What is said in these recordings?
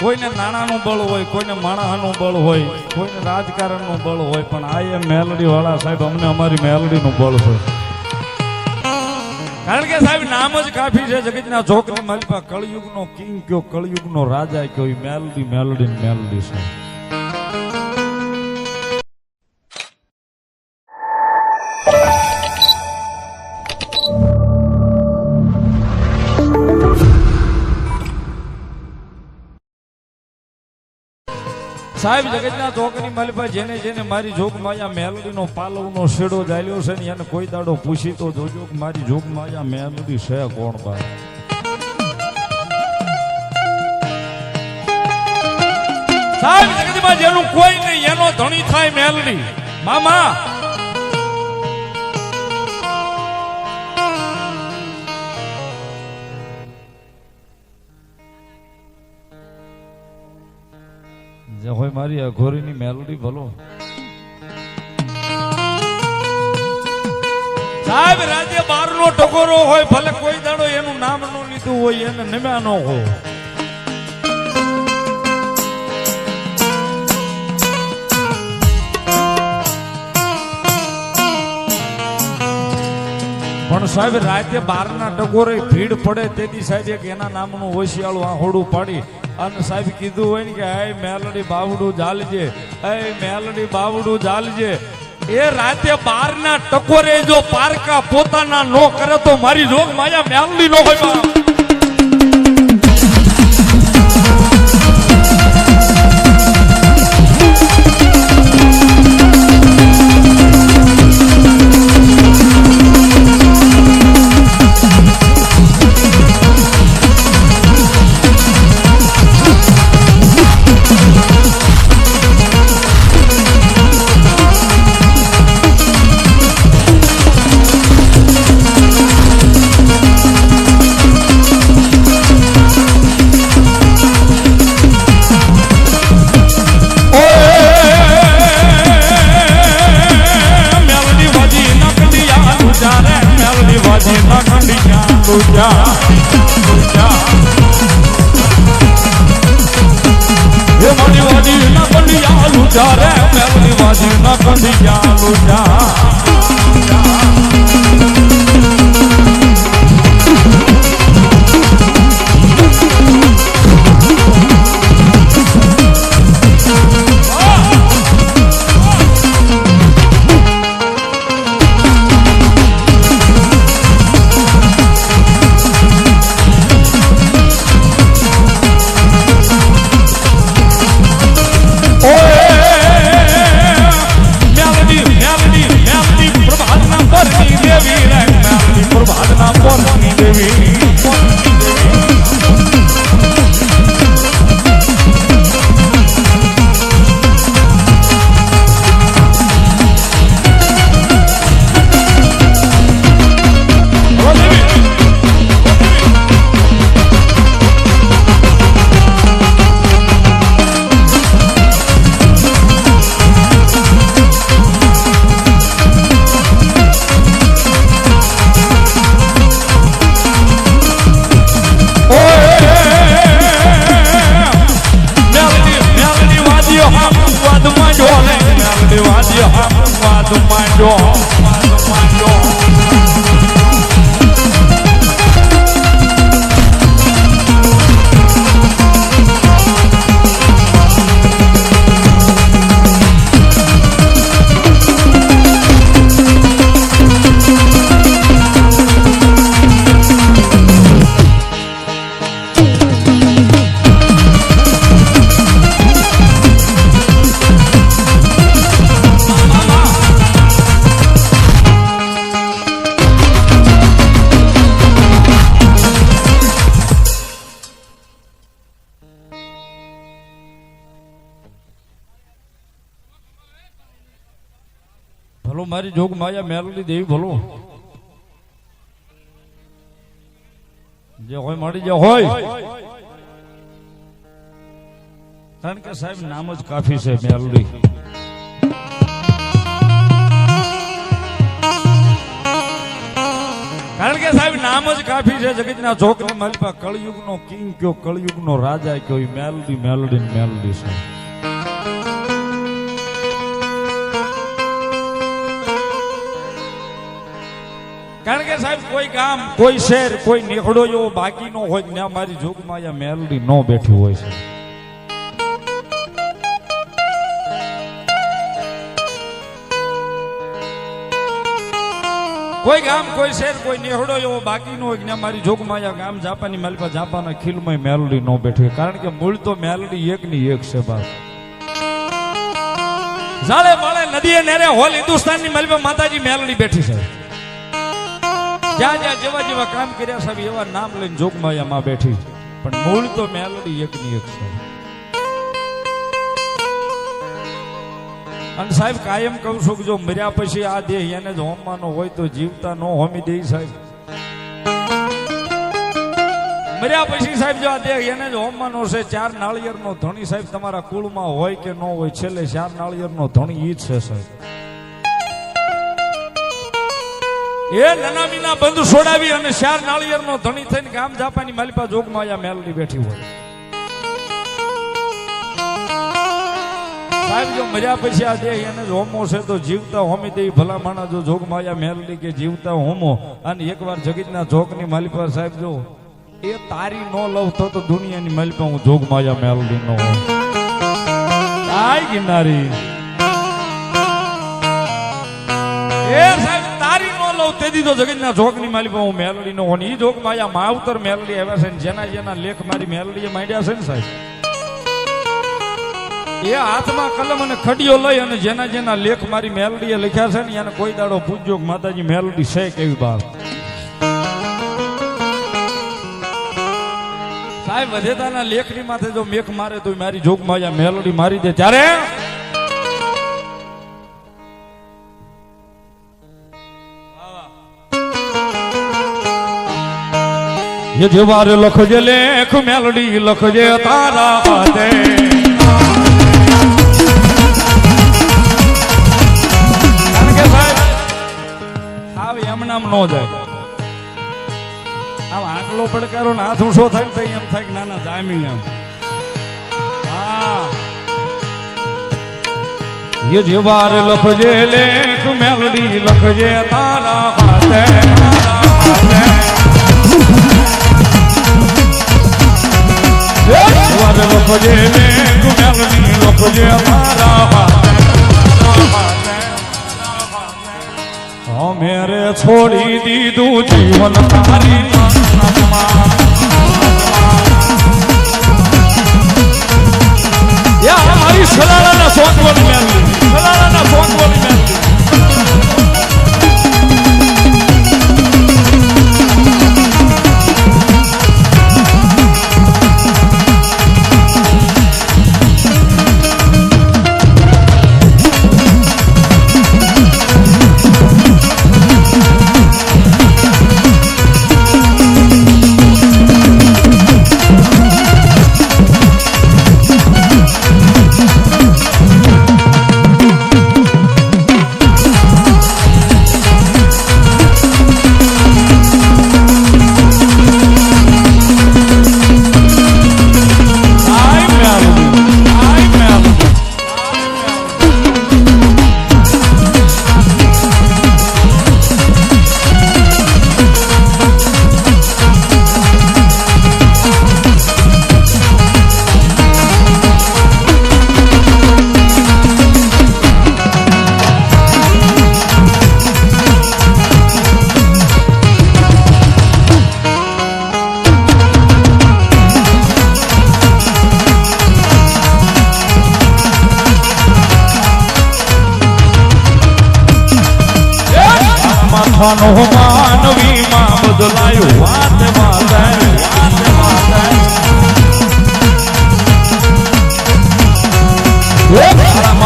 કોઈને નાણાંનું બળ હોય, કોઈને માણસનું બળ હોય, કોઈને રાજકારણનું બળ હોય, પણ આ એ મેલડી વાળા સાહેબ, અમને અમારી મેલડીનું બળ હોય. કારણ કે સાહેબ, નામ જ કાફી છે, જગતના જોકની પાસે કળયુગનો કિંગ કયો, કળયુગનો રાજા કયો, એ મેલડી મેલડી મેલડી છે સાહેબ, જગતના ચોકની માલિભાઈ જેને જેને મારી જોગ માયા મેલડીનો પાલવનો શેડો જાલ્યો છે ને એને કોઈ દાડો પૂછી તો જોજો કે મારી જોગ માયા મેલડી છે કોણ બા સાહેબ, જગતમાં જેનું કોઈ નહીં, એનો ધણી થાય મેલડી. મામા મારી અઘોરીની મેલોડી ભલો સાહેબ, રાજ્ય બાર નો ટકોરો હોય, ભલે કોઈ દાડો એનું નામ નો લીધું હોય, એને નમ્યા નો હોય પણ સાહેબ રાતે બારના ટકોરે ભીડ પડે, તેથી સાહેબ એક એના નામનું ઓશિયાળું આહોડું પાડી અને સાહેબ કીધું હોય ને કે, હે, મેલડી બાવડું જાલજે. હે, મેલડી બાવડું જાલજે. એ રાતે બારના ટકોરે જો પારકા પોતાના નો કરે તો મારી જોગ માયા મેલડી નો હોય ભલો, મારી જોગ માયા મેલડી દેવી ભલો. જે હોય મળી જે હોય. કારણ કે સાહેબ, નામ જ કાફી છે મેલડી. કારણ કે સાહેબ, નામ જ કાફી છે જગતના જોકની માલિપા કળયુગનો કિંગ કયો, કળયુગનો રાજા કયો ઈ મેલડી મેલડી મેલડી છે. સાહેબ, કોઈ ગામ, કોઈ શહેર, કોઈ નેહડો એવો બાકી નો હોય ને મારી જોગમાં અહીંયા મેલડી ન બેઠી હોય છે. કોઈ ગામ, કોઈ શહેર, કોઈ નેહડો એવો બાકી નો હોય મારી જોગમાં ગામ જાપાની માલિપા જાપાના ખીલમાં મેલડી ન બેઠી. કારણ કે મૂળ તો મેલડી એક ની એક છે બસ જાળે માળે નદીએ નેરે હોલ હિન્દુસ્તાનની માલિપા માતાજી મેલડી બેઠી છે. જ્યાં જ્યાં જેવા જેવા કામ કર્યા સાહેબ, એવા નામ લઈને જોગમાં એમાં બેઠી. પણ મૂળ તો મેલડી એક ની એક છે. અને સાહેબ, કાયમ કહું છું કે જો મર્યા પછી આ દેહ એને જ હોમવાનો હોય તો જીવતા નો હોમી દે સાહેબ. મર્યા પછી સાહેબ, જો આ દેહ એને જ હોમવાનો છે, ચાર નાળિયેરનો ધણી સાહેબ તમારા કુળમાં હોય કે ન હોય, છેલ્લે ચાર નાળિયેરનો ધણી ઈ છે સાહેબ. એ નનામીના બંધ છોડાવી અને ચાર નાળિયેરનો ધણી થઈને ગામ જાપાની માલિપા જોગમાયા મેલડી બેઠી હોય. સાહેબ, જો મજા પછી આ દેહ એને હોમો છે, તો જીવતા હોમી દેવી ભલા માણા જો જોગમાયા મેલડી કે જીવતા હોમો. અને એકવાર જગતના જોગની માલિપા સાહેબ, જો એ તારી નો લવ તો તો દુનિયાની માલિપા હું જોગમાયા મેલડી નો. આય ગિનારી એ લઉં તે જગતના જોગની માલિકા હું મેલડી નો હોન ઈ જોગ માયા માવતર મેલડી આવ્યા છે જેના જેના લેખ મારી મેલડીએ માંડ્યા છે ને સાહેબ. એ હાથમાં કલમ અને ખડીયો લઈ અને જેના જેના લેખ મારી મેલડીએ લખ્યા છે ને, એને કોઈ દાડો પૂછજો માતાજી, મેલડી છે કેવી બાર સાહેબ, વધેતાના લેખની માથે જો મેખ મારે તો મારી જોગ માયા મેલડી મારી દે. ત્યારે એ જેવાર લખજે લેખ, મેલડી લખજે તારા હાથે. કારણ કે સાહેબ, આવ એમ નામ નો જાય. આમ આંકલો પડકારો ને હાથ ઊંચો થાય તો એમ થાય કે ના ના, જામી એમ. હા. એ જેવાર લખજે લેખ, મેલડી લખજે તારા હાથે તારા હાથે. વાર લખજે ને ગુનાલની લખજે મારા હાથે અમે રે છોડી દીધું જીવન તારી મારી સલાલાના સોંગ બોલી મેં સલાલાના સોંગ બોલી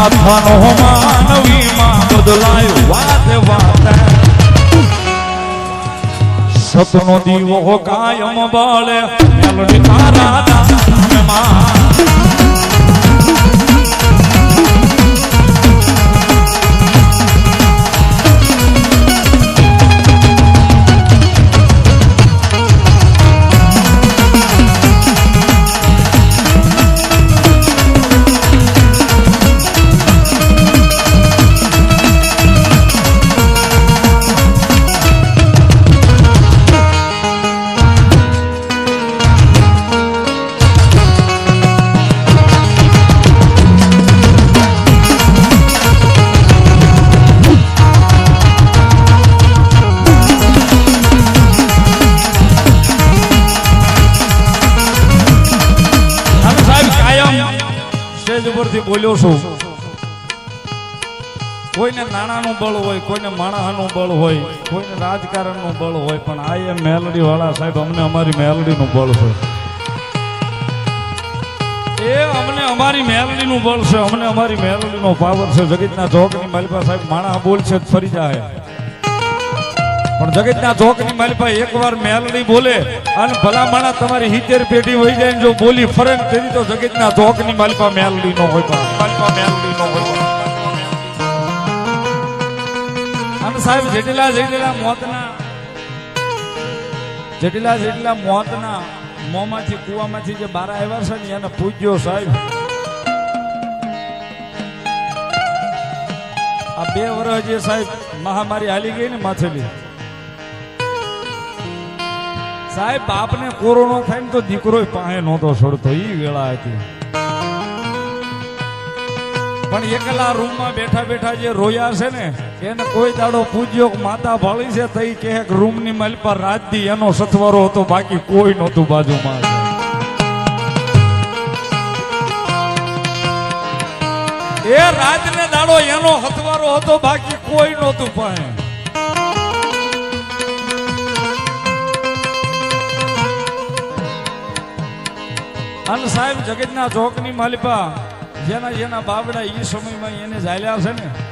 માથાનો માનવીમાં બદલાયો. વાત વાત સપનો દીવો કાયમ બળે. મેલડી તારા નામમાં કોઈને નાણાંનું બળ હોય, કોઈને માણસનું બળ હોય, કોઈને રાજકારણનું બળ હોય, પણ આ એ મેલડી વાળા સાહેબ અમને અમારી મેલડીનું બળ હોય. એ અમને અમારી મેલડીનું બળ છે, અમને અમારી મેલડીનો પાવર છે. જગતના ચોકની માલિપા સાહેબ માણા બોલશે જ ફરી જાય. પણ જગતના ચોકની માલિપા એકવાર મેલડી બોલે અને ભલા માણા તમારી હિતેર પેઢી હોય જાય જો બોલી ફરે ને તો જગતના ચોકની માલિપા મેલડી નો હોય મેલડી નો હોય સાહેબ, જેટલા જેટલા મોતના, જેટલા જેટલા મોતના મોંમાંથી કુવામાંથી જે બારા આવ્યા છે ને, એને પૂજ્યો સાહેબ. આ બે વર્ષ જે સાહેબ મહામારી હાલી ગઈ ને માથેલી સાહેબ, બાપને કોરોનો થાય ને તો દીકરો પાસે નહોતો છોડતો એ વેળા હતી. પણ એકલા રૂમમાં બેઠા બેઠા જે રોયા છે ને એને કોઈ દાડો પૂજ્યો માતા ભાળી છે થઈ કે રૂમની મલ પર રાત દી એનો સથવારો હતો, બાકી કોઈ નહોતું બાજુમાં. એ રાત ને દાડો એનો હથવારો હતો, બાકી કોઈ નહોતું પાસે. અને સાહેબ, જગતના ચોકની માલિપા જેના જેના બાબડા એ સમયમાં એને ઝાલ્યા છે ને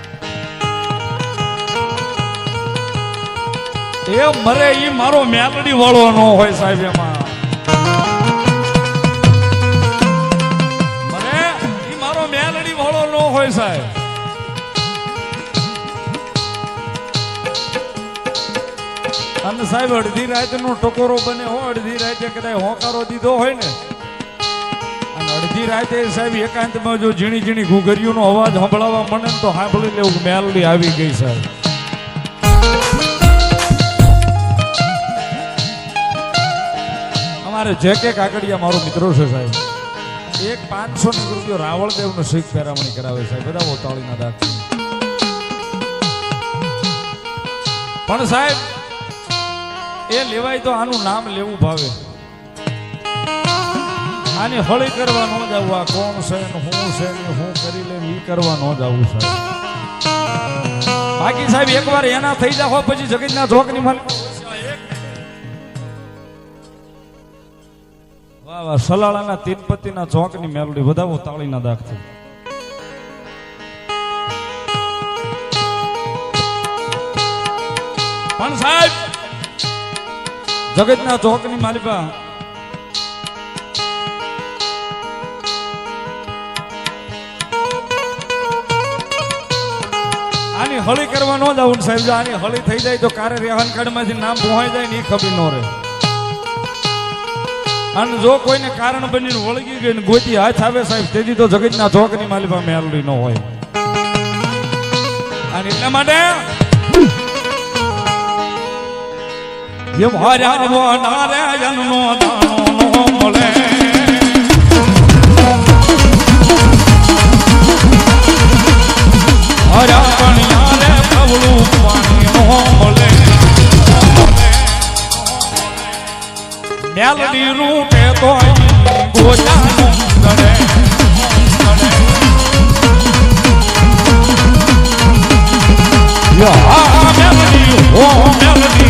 એ મરે એ મારો મેલડી વાળો નો હોય સાહેબ એમાં. મરે ઈ મારો મેલડી વાળો નો હોય સાહેબ. અને સાહેબ, અડધી રાત નો ટકોરો બને હો, અડધી રાતે કદાચ હોકારો દીધો હોય ને. અને અડધી રાતે સાહેબ, એકાંતમાં જો ઝીણી ઝીણી ઘૂઘરીઓનો અવાજ સંભળાવવા મળે ને તો સાંભળી લેવું મેલડી આવી ગઈ સાહેબ. અમારે જે કે કાકડિયા મારો મિત્રો છે સાહેબ. એક પાંચસો ની રૂપિયો રાવળ દેવ નો શીખ પેરામણી કરાવે સાહેબ. બધા ઓતાળીના દાખ પણ સાહેબ, એ લેવાય તો આનું નામ લેવું ભાવે. આની હળી કરવા ન જવું, આ કોણ છે હું છે ને હું કરી લે એ કરવા ન જવું સાહેબ. બાકી સાહેબ, એકવાર એના થઈ જાવ પછી જગતના જોકની માલ સલાળાના તીનપતિના ચોકની મેલડી વધાવો, તાળીના દાખથી પણ સાહેબ, જગતના ચોકની માલિકા, આની હળી કરવા ન જવું સાહેબ આની હળી થઈ જાય તો કારે રેહન કાર્ડમાંથી નામ પહોંચી જાય ને એ ખબર ન રહે. અને જો કોઈને કારણ બનીને વળગી ગઈ ને ગોતી હાથ આવે સાહેબ, તેથી તો જગતના ચોકની માલિકા મેલડી ન હોય. અને એટલા માટે હાર્યા નારાયણનો દાણો મળે. હર્યા પણ મળે. મેલડી રૂપે તો ગોજાનું ગળે મેલડી હો મેલડી.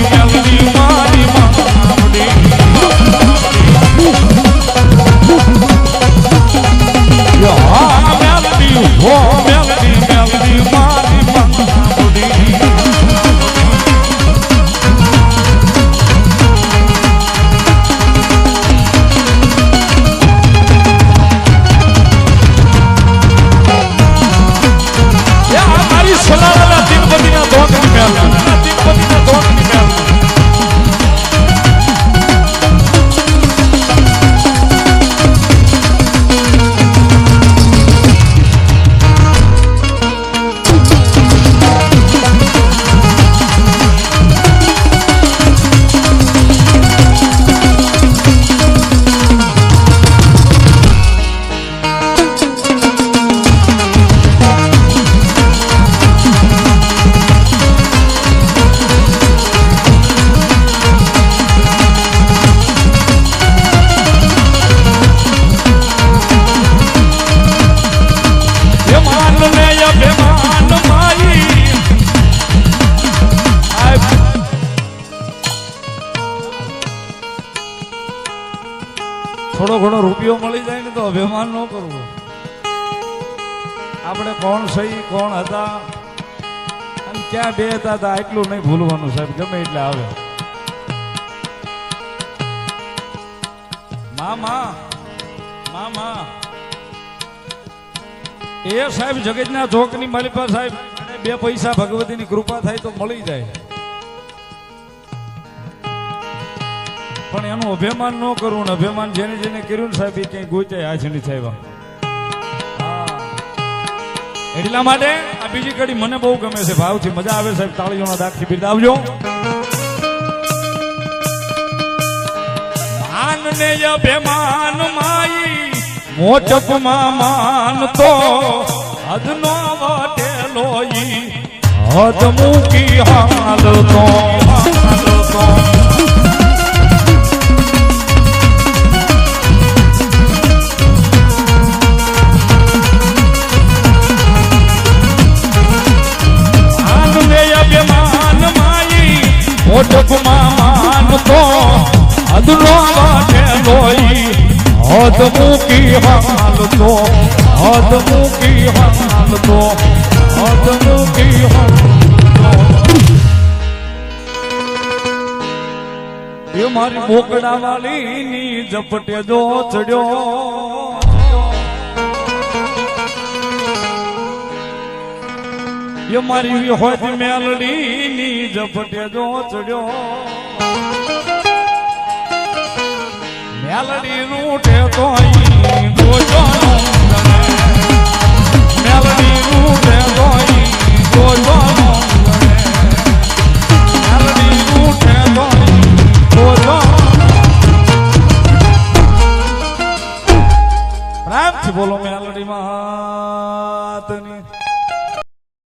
રૂપિયો મળી જાય ને તો અભિમાન ન કરવું. આપણે કોણ સહી, કોણ હતા? અને ક્યાં બે હતા હતા એટલું નહીં ભૂલવાનું સાહેબ, ગમે એટલે આવે. મામા મામા. એ સાહેબ જગતના ચોકની માલિપા સાહેબ બે પૈસા ભગવતીની કૃપા થાય તો મળી જાય. પણ એનું અભિમાન ન કરવું ને અભિમાન જેને જેને કર્યું સાહેબ, એ ક્યાંય ગોચાય આ છે એટલા માટે આ બીજી કડી મને બહુ ગમે છે, ભાવથી મજા આવે સાહેબ, તાળીઓના દાખથી બિરદાવજો. માન ને અભિમાન માઈ મોચપમાં માન તો હદનો વટેલો ઈ. હદ મૂકી હાલ તો હાલ તો હદ મૂકી હાલ તો, હદ મૂકી હાલ તો, હદ મૂકી એ મારી મોકડા વાળી ની ઝપટે જો ચડ્યો. એ મારી હોત મેલડી ની ઝપટે જો ચડ્યો. મેલડી રૂઠે તો મેલડી રૂઠે તો મેલડી રૂઠે તો પ્રામથી બોલો મેં